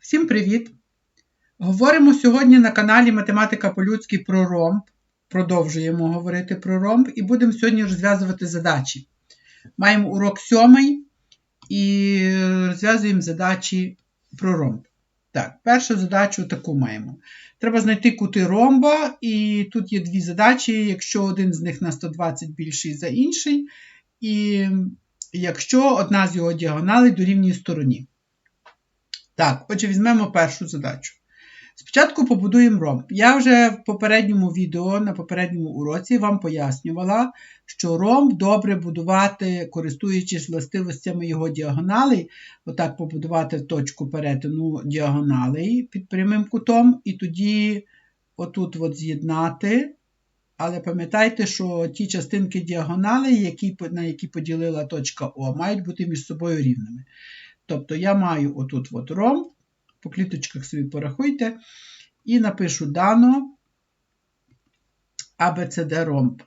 Всім привіт! Говоримо сьогодні на каналі Математика по-людськи про ромб. Продовжуємо говорити про ромб і будемо сьогодні розв'язувати задачі. Маємо урок сьомий і розв'язуємо задачі про ромб. Так, першу задачу таку маємо. Треба знайти кути ромба, і тут є дві задачі, якщо один з них на 120 більший за інший, і якщо одна з його діагоналей дорівнює стороні. Так, отже, візьмемо першу задачу. Спочатку побудуємо ромб. Я вже в попередньому відео, на попередньому уроці вам пояснювала, що ромб добре будувати, користуючись властивостями його діагоналей, отак побудувати точку перетину діагоналей під прямим кутом, і тоді отут от з'єднати. Але пам'ятайте, що ті частинки діагоналей, які, на які поділила точка О, мають бути між собою рівними. Тобто я маю отут от ромб, по кліточках собі порахуйте, і напишу дано ABCD ромб.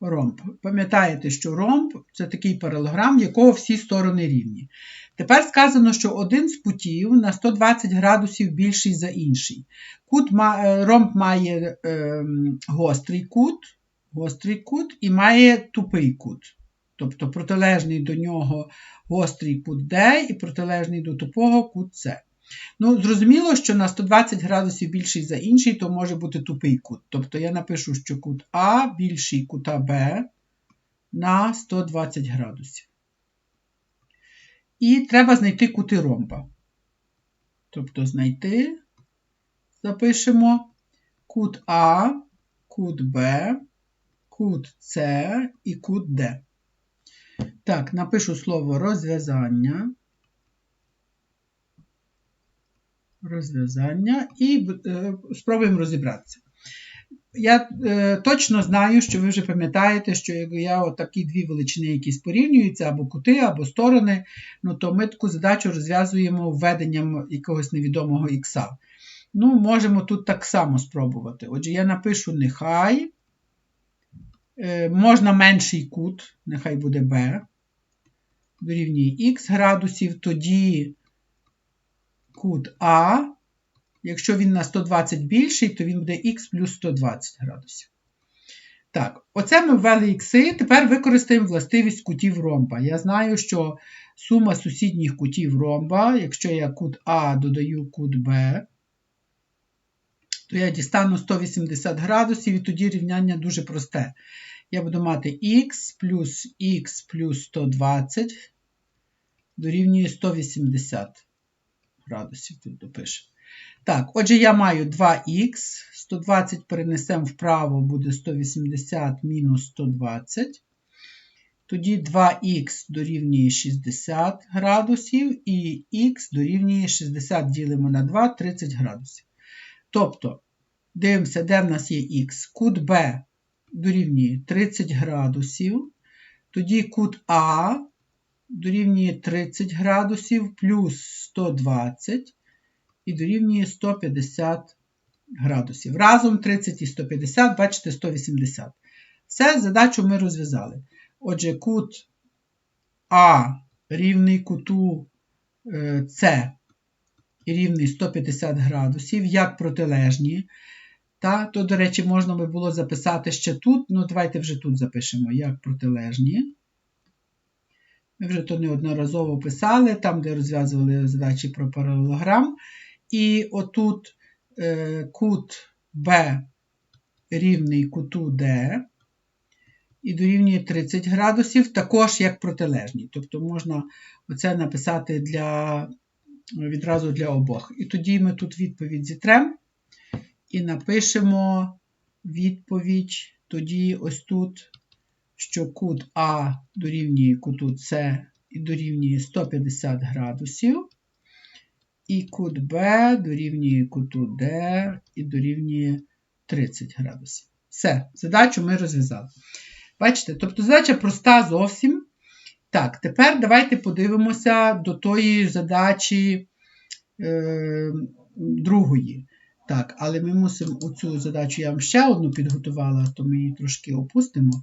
Ромб. Пам'ятаєте, що ромб це такий паралограм, якого всі сторони рівні. Тепер сказано, що один з кутів на 120 градусів більший за інший. Кут, е, Ромб має е, гострий кут, гострий кут і має тупий кут. Тобто протилежний до нього гострий кут D і протилежний до тупого кут С. Ну, Зрозуміло, що на 120 градусів більший за інший, то може бути тупий кут. Тобто я напишу, що кут А більший кута Б на 120 градусів. І треба знайти кути ромба. Тобто знайти, запишемо кут А, кут Б, кут С і кут Д. Так, напишу слово розв'язання. Розв'язання і е, спробуємо розібратися. Я е, точно знаю, що ви вже пам'ятаєте, що як я отакі дві величини, якісь порівнюються, або кути, або сторони, ну, то ми таку задачу розв'язуємо введенням якогось невідомого ікса. Ну, можемо тут так само спробувати. Отже, я напишу нехай. Е, можна менший кут, нехай буде b дорівнює х градусів, тоді кут А, якщо він на 120 більший, то він буде х плюс 120 градусів. Так, оце ми ввели ікси. Тепер використаємо властивість кутів ромба. Я знаю, що сума сусідніх кутів ромба, якщо я кут А додаю кут Б, то я дістану 180 градусів, і тоді рівняння дуже просте я буду мати х плюс х плюс 120 дорівнює 180 градусів. Тут допишемо. Так, отже, я маю 2х, 120 перенесемо вправо, буде 180 мінус 120. Тоді 2х дорівнює 60 градусів, і х дорівнює 60 ділимо на 2 30 градусів. Тобто, дивимося, де в нас є х. Кут Б дорівнює 30 градусів. Тоді кут А дорівнює 30 градусів плюс 120 і дорівнює 150 градусів. Разом 30 і 150, бачите, 180. Все, задачу ми розв'язали. Отже, кут А рівний куту е, С рівний 150 градусів, як протилежні. Та, То, до речі, можна би було записати ще тут. Ну, давайте вже тут запишемо, як протилежні. Ми вже то неодноразово писали, там, де розв'язували задачі про паралелограм. І отут е, кут Б рівний куту D. І дорівнює 30 градусів, також як протилежні. Тобто можна оце написати для, відразу для обох. І тоді ми тут відповідь зітремо і напишемо відповідь тоді ось тут, що кут А дорівнює куту С і дорівнює 150 градусів, і кут Б дорівнює куту Д і дорівнює 30 градусів. Все, задачу ми розв'язали. Бачите, тобто задача проста зовсім. Так, тепер давайте подивимося до тої задачі е, другої. Так, але ми мусимо оцю задачу, я вам ще одну підготувала, то ми її трошки опустимо.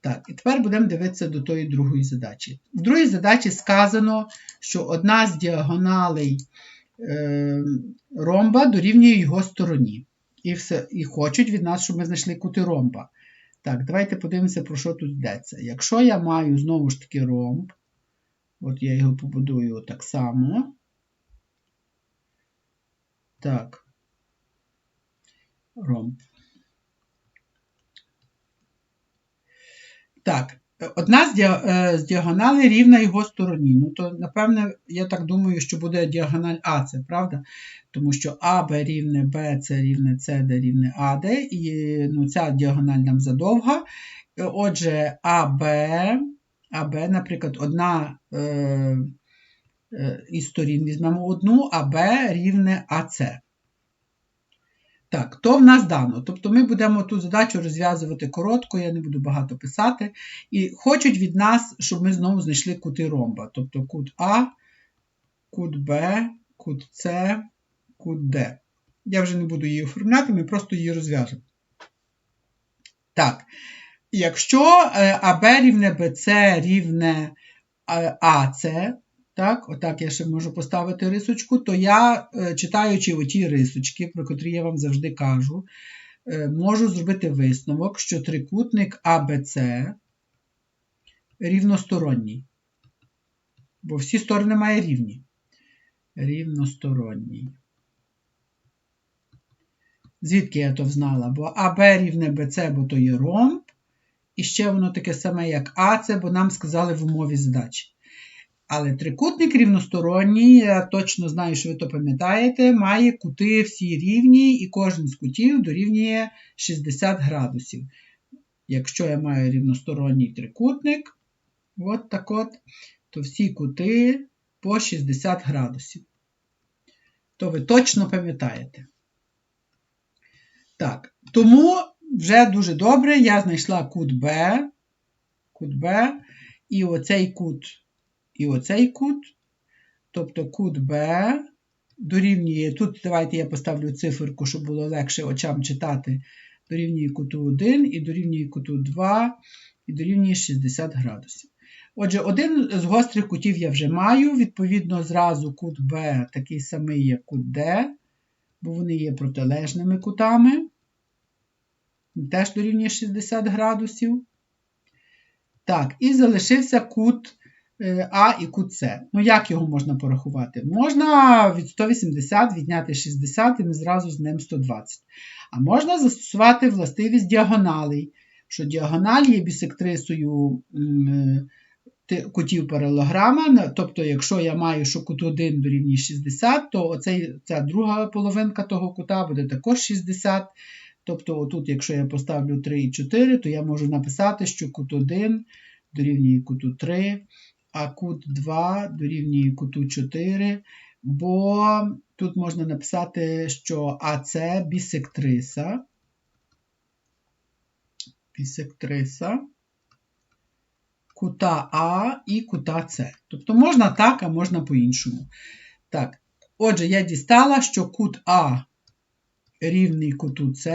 Так, і тепер будемо дивитися до тої другої задачі. В другій задачі сказано, що одна з діагоналей е, ромба дорівнює його стороні. І все, і хочуть від нас, щоб ми знайшли кути ромба. Так, давайте подивимося, про що тут йдеться. Якщо я маю знову ж таки ромб, от я його побудую так само. Так. Ромб. Так, одна з, з діагоналей рівна його стороні. Ну, то, напевне, я так думаю, що буде діагональ АЦ, правда? Тому що АБ рівне БЦ рівне СД рівне АД, і ну, ця діагональ нам задовга. Отже, АБ, АБ, наприклад, одна е, е, із сторін візьмемо одну, АБ рівне АЦ. Так, то в нас дано. Тобто ми будемо ту задачу розв'язувати коротко, я не буду багато писати. І хочуть від нас, щоб ми знову знайшли кути ромба. Тобто кут А, кут Б, кут С, кут Д. Я вже не буду її оформляти, ми просто її розв'яжемо. Так, якщо АБ рівне БЦ рівне АЦ, так, Отак я ще можу поставити рисочку, то я, е, читаючи оті рисочки, про котрі я вам завжди кажу, е, можу зробити висновок, що трикутник АБЦ рівносторонній. Бо всі сторони має рівні. Рівносторонній. Звідки я то взнала? Бо АБ рівне БЦ, бо то є ромб. І ще воно таке саме, як АЦ, бо нам сказали в умові задачі. Але трикутник рівносторонній, я точно знаю, що ви то пам'ятаєте, має кути всі рівні, і кожен з кутів дорівнює 60 градусів. Якщо я маю рівносторонній трикутник, от так от, то всі кути по 60 градусів. То ви точно пам'ятаєте. Так, тому вже дуже добре я знайшла кут Б, кут Б, і оцей кут і оцей кут, тобто кут Б дорівнює, тут давайте я поставлю циферку, щоб було легше очам читати, дорівнює куту 1 і дорівнює куту 2 і дорівнює 60 градусів. Отже, один з гострих кутів я вже маю, відповідно, зразу кут Б такий самий, як кут Д, бо вони є протилежними кутами. Теж дорівнює 60 градусів. Так, і залишився кут а і кут С. Ну, як його можна порахувати? Можна від 180 відняти 60 і зразу з ним 120. А можна застосувати властивість діагоналей, що діагональ є бісектрисою е, кутів паралограма. Тобто, якщо я маю, що кут 1 дорівнює 60, то оцей, ця друга половинка того кута буде також 60. Тобто, отут, якщо я поставлю 3 і 4, то я можу написати, що кут 1 дорівнює куту 3 а кут 2 дорівнює куту 4, бо тут можна написати, що АЦ бісектриса. Бісектриса кута А і кута С. Тобто можна так, а можна по-іншому. Так, отже, я дістала, що кут А рівний куту С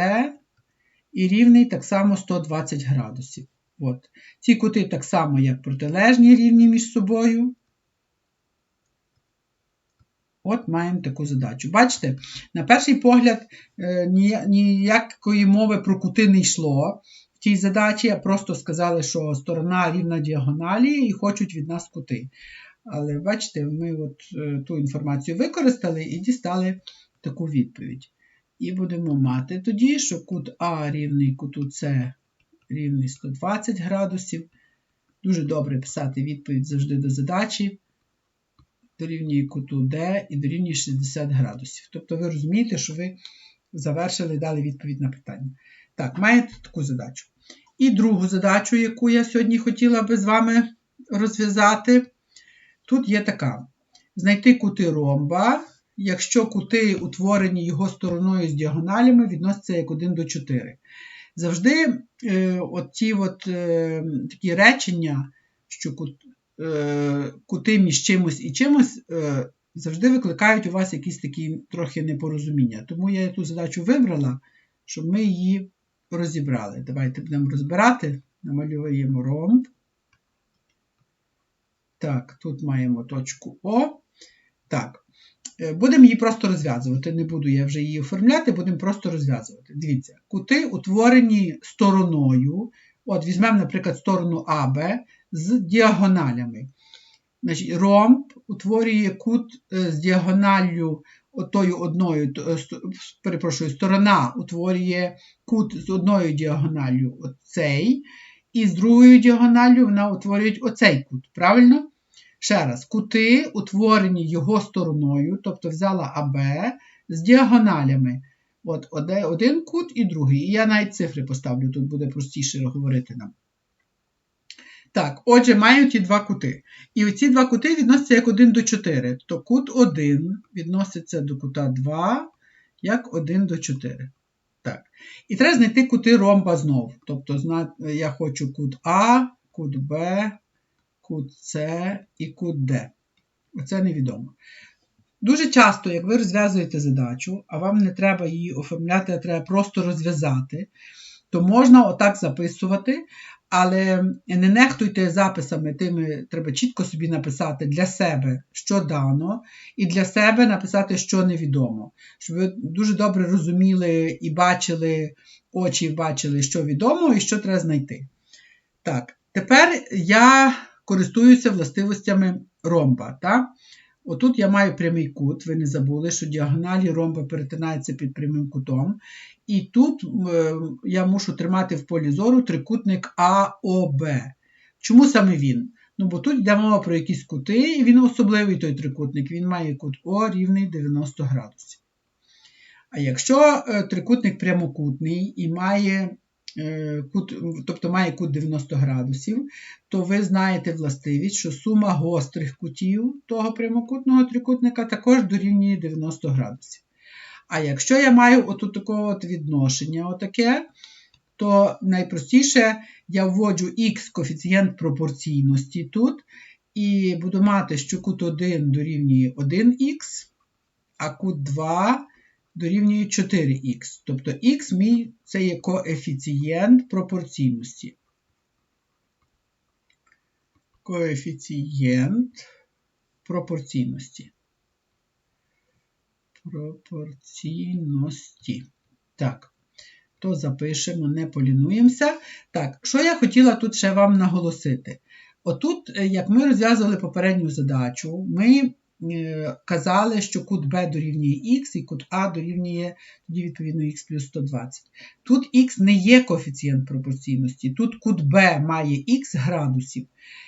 і рівний так само 120 градусів. От. Ці кути так само, як протилежні рівні між собою. От маємо таку задачу. Бачите, на перший погляд, е, ніякої мови про кути не йшло в цій задачі, а просто сказали, що сторона рівна діагоналі і хочуть від нас кути. Але бачите, ми от е, ту інформацію використали і дістали таку відповідь. І будемо мати тоді, що кут А рівний куту С рівний 120 градусів. Дуже добре писати відповідь завжди до задачі. Дорівнює куту D і дорівнює 60 градусів. Тобто ви розумієте, що ви завершили і дали відповідь на питання. Так, маєте таку задачу. І другу задачу, яку я сьогодні хотіла би з вами розв'язати, тут є така: знайти кути ромба, якщо кути, утворені його стороною з діагоналями, відносяться як 1 до 4. Завжди е, от ті от, е, такі речення, що кут, е, кути між чимось і чимось, е, завжди викликають у вас якісь такі трохи непорозуміння. Тому я ту задачу вибрала, щоб ми її розібрали. Давайте будемо розбирати. Намалюємо ромб. Так, тут маємо точку О. Так, будемо її просто розв'язувати. Не буду я вже її оформляти, будемо просто розв'язувати. Дивіться, кути утворені стороною. От, візьмемо, наприклад, сторону АБ з діагоналями. Значить, Ромб утворює кут е, з діагоналлю отою одною, е, перепрошую, сторона утворює кут з одною діагоналлю оцей, і з другою діагоналлю вона утворює оцей кут. Правильно? Ще раз, кути утворені його стороною, тобто взяла АБ з діагоналями. От Один кут і другий. І я навіть цифри поставлю, тут буде простіше говорити нам. Так, отже, маю ті два кути. І оці два кути відносяться як 1 до 4. То кут 1 відноситься до кута 2 як 1 до 4. Так. І треба знайти кути ромба знов. Тобто, я хочу кут А, кут Б, кут С і кут. Оце невідомо. Дуже часто, як ви розв'язуєте задачу, а вам не треба її оформляти, а треба просто розв'язати, то можна отак записувати, але не нехтуйте записами, тими треба чітко собі написати для себе, що дано, і для себе написати, що невідомо. Щоб ви дуже добре розуміли і бачили, очі бачили, що відомо і що треба знайти. Так, тепер я користуюся властивостями ромба. Так? Отут я маю прямий кут, ви не забули, що діагоналі ромба перетинаються під прямим кутом. І тут е, я мушу тримати в полі зору трикутник АОБ. Чому саме він? Ну, бо тут йде мова про якісь кути, і він особливий той трикутник. Він має кут О рівний 90 градусів. А якщо е, трикутник прямокутний і має кут, тобто має кут 90 градусів, то ви знаєте властивість, що сума гострих кутів того прямокутного трикутника також дорівнює 90 градусів. А якщо я маю отут такого от відношення, отаке, то найпростіше я вводжу х коефіцієнт пропорційності тут, і буду мати, що кут 1 дорівнює 1х, а кут 2 дорівнює 4х. Тобто х мій це є коефіцієнт пропорційності. Коефіцієнт пропорційності. Пропорційності. Так, то запишемо, не полінуємося. Так, що я хотіла тут ще вам наголосити? Отут, е, як ми розв'язували попередню задачу, ми казали, що кут Б дорівнює х і кут А дорівнює тоді, відповідно, х плюс 120. Тут х не є коефіцієнт пропорційності, тут кут Б має х градусів.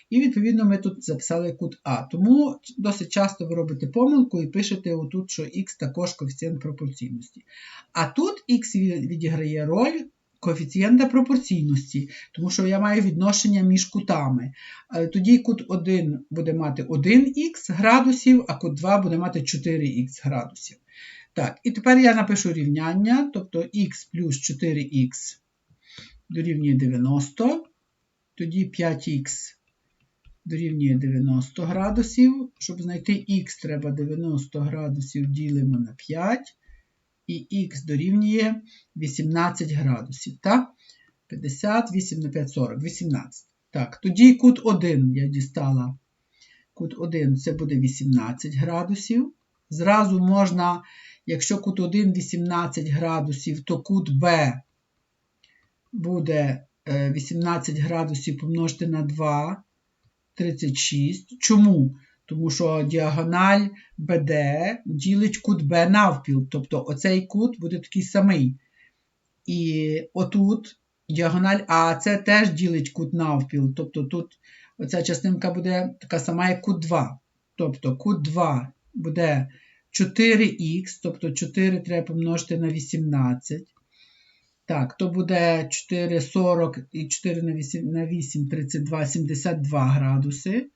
І, відповідно, ми тут записали кут А. Тому досить часто ви робите помилку і пишете отут, що х також коефіцієнт пропорційності. А тут х відіграє роль коефіцієнта пропорційності, тому що я маю відношення між кутами. Е, тоді кут 1 буде мати 1х градусів, а кут 2 буде мати 4х градусів. Так, І тепер я напишу рівняння, тобто х плюс 4х дорівнює 90, тоді 5х дорівнює 90 градусів. Щоб знайти х, треба 90 градусів ділимо на 5 і х дорівнює 18 градусів. так? 58 на 5, 40, 18. Так, тоді кут 1 я дістала. Кут 1 це буде 18 градусів. Зразу можна, якщо кут 1 18 градусів, то кут Б буде 18 е, градусів помножити на 2, 36. Чому? Тому що діагональ БД ділить кут Б навпіл. Тобто оцей кут буде такий самий. І отут діагональ А це теж ділить кут навпіл. Тобто тут оця частинка буде така сама, як кут 2. Тобто кут 2 буде 4х, тобто 4 треба помножити на 18. Так, то буде 4, 40 і 4 на 8, на 8 32, 72 градуси.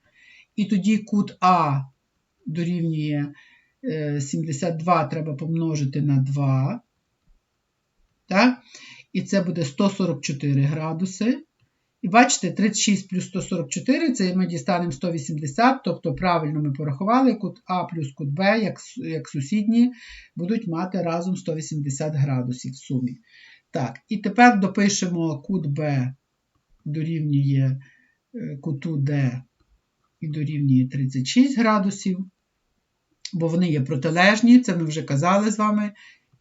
І тоді кут А дорівнює 72 е, треба помножити на 2. Так? І це буде 144 градуси. І бачите, 36 плюс 144 це ми дістанемо 180, тобто правильно ми порахували, кут А плюс кут Б, як як сусідні, будуть мати разом 180 градусів в сумі. Так, І тепер допишемо кут Б дорівнює е, куту D і дорівнює 36 градусів, бо вони є протилежні, це ми вже казали з вами.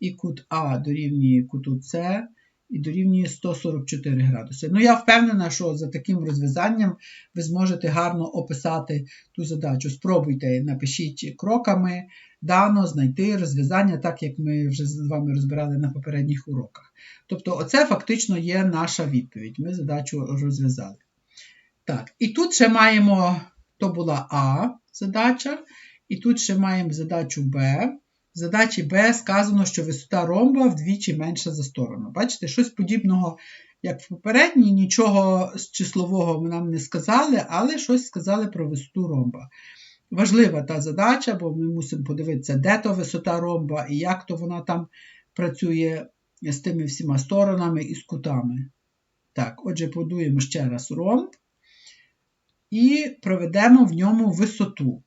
І кут А дорівнює куту С і дорівнює 144 градуси. Ну, я впевнена, що за таким розв'язанням ви зможете гарно описати ту задачу. Спробуйте, напишіть кроками, дано знайти розв'язання, так як ми вже з вами розбирали на попередніх уроках. Тобто, оце фактично є наша відповідь. Ми задачу розв'язали. Так, і тут ще маємо, то була А задача, і тут ще маємо задачу Б. В задачі Б сказано, що висота ромба вдвічі менша за сторону. Бачите, щось подібного, як в попередній, нічого з числового нам не сказали, але щось сказали про висоту ромба. Важлива та задача, бо ми мусимо подивитися, де то висота ромба і як то вона там працює з тими всіма сторонами і з кутами. Так, отже, будуємо ще раз ромб і проведемо в ньому висоту.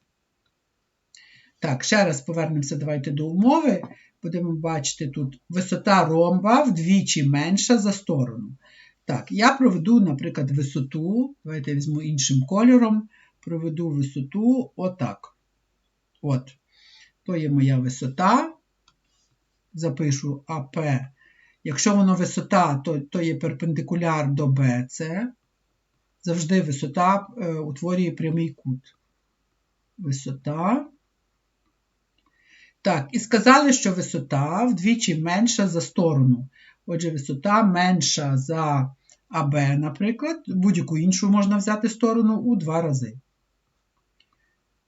Так, ще раз повернемося давайте до умови. Будемо бачити тут висота ромба вдвічі менша за сторону. Так, я проведу, наприклад, висоту. Давайте я візьму іншим кольором. Проведу висоту отак. От. То є моя висота. Запишу АП. Якщо воно висота, то то є перпендикуляр до БЦ. Завжди висота е, утворює прямий кут. Висота. Так, і сказали, що висота вдвічі менша за сторону. Отже, висота менша за АБ, наприклад, будь-яку іншу можна взяти сторону у два рази.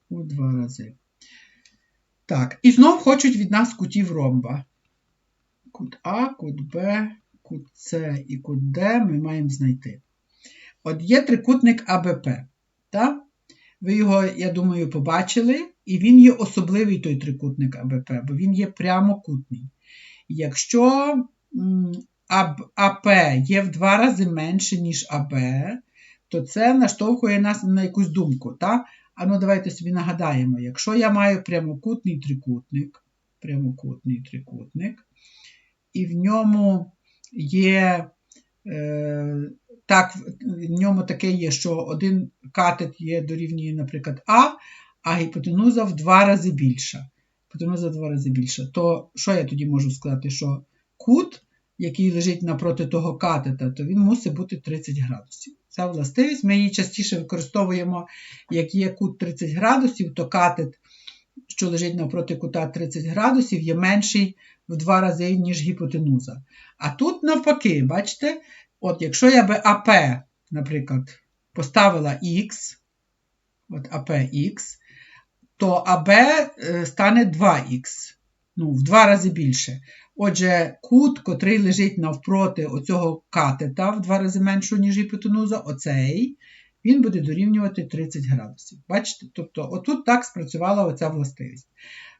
У два рази. Так, і знов хочуть від нас кутів ромба. Кут А, кут Б, кут С і кут Д ми маємо знайти. От є трикутник АБП. Так? Ви його, я думаю, побачили, і він є особливий той трикутник АБП, бо він є прямокутний. Якщо АП є в два рази менше, ніж АБ, то це наштовхує нас на якусь думку. Так? А ну давайте собі нагадаємо, якщо я маю прямокутний трикутник, прямокутний трикутник, і в ньому є е, так, в ньому таке є, що один катет є дорівнює, наприклад, А, а гіпотенуза в два рази більша. Гіпотенуза в два рази більша. То що я тоді можу сказати? Що кут, який лежить напроти того катета, то він мусить бути 30 градусів. Ця властивість ми її частіше використовуємо, як є кут 30 градусів, то катет, що лежить напроти кута 30 градусів, є менший в два рази, ніж гіпотенуза. А тут, навпаки, бачите, От, якщо я би АП, наприклад, поставила Х, от АПХ, то АБ е, стане 2х, ну, в два рази більше. Отже, кут, котрий лежить навпроти оцього катета в два рази меншу, ніж гіпотенуза, оцей, він буде дорівнювати 30 градусів. Бачите? Тобто, отут так спрацювала оця властивість.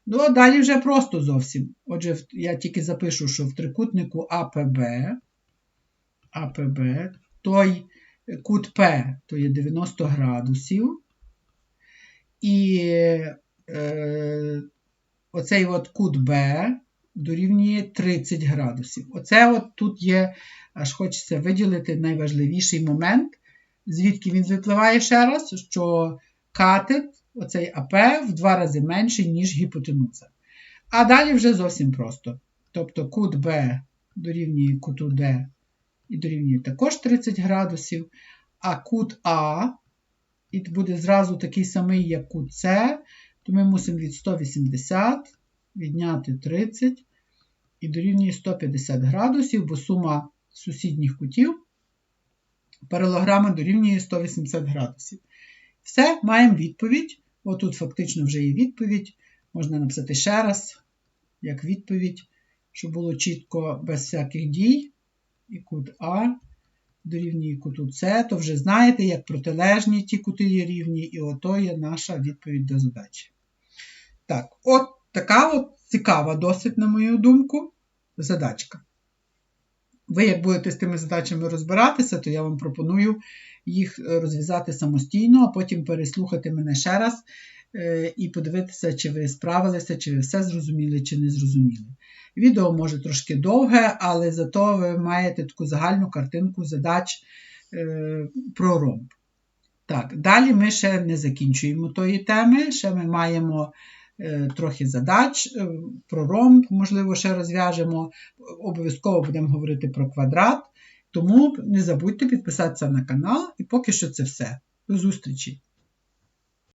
Ну, а далі вже просто зовсім. Отже, я тільки запишу, що в трикутнику АПБ АПБ, той кут П то є 90 градусів. І е, оцей от кут Б дорівнює 30 градусів. Оце от тут є, аж хочеться виділити найважливіший момент, звідки він випливає ще раз, що катет, оцей АП в два рази менший, ніж гіпотенуза. А далі вже зовсім просто. Тобто кут Б дорівнює куту Д і дорівнює також 30 градусів, а кут А і буде зразу такий самий, як кут С, то ми мусимо від 180 відняти 30 і дорівнює 150 градусів, бо сума сусідніх кутів паралограма дорівнює 180 градусів. Все, маємо відповідь. Отут фактично вже є відповідь. Можна написати ще раз, як відповідь, щоб було чітко без всяких дій і кут А дорівнює куту С, то вже знаєте, як протилежні ті кути є рівні, і ото є наша відповідь до задачі. Так, от така от цікава, досить, на мою думку, задачка. Ви, як будете з тими задачами розбиратися, то я вам пропоную їх розв'язати самостійно, а потім переслухати мене ще раз е, і подивитися, чи ви справилися, чи ви все зрозуміли, чи не зрозуміли. Відео може трошки довге, але зато ви маєте таку загальну картинку задач е, про ромб. Так, далі ми ще не закінчуємо тої теми, ще ми маємо е, трохи задач е, про ромб, можливо, ще розв'яжемо. Обов'язково будемо говорити про квадрат. Тому не забудьте підписатися на канал, і поки що це все. До зустрічі!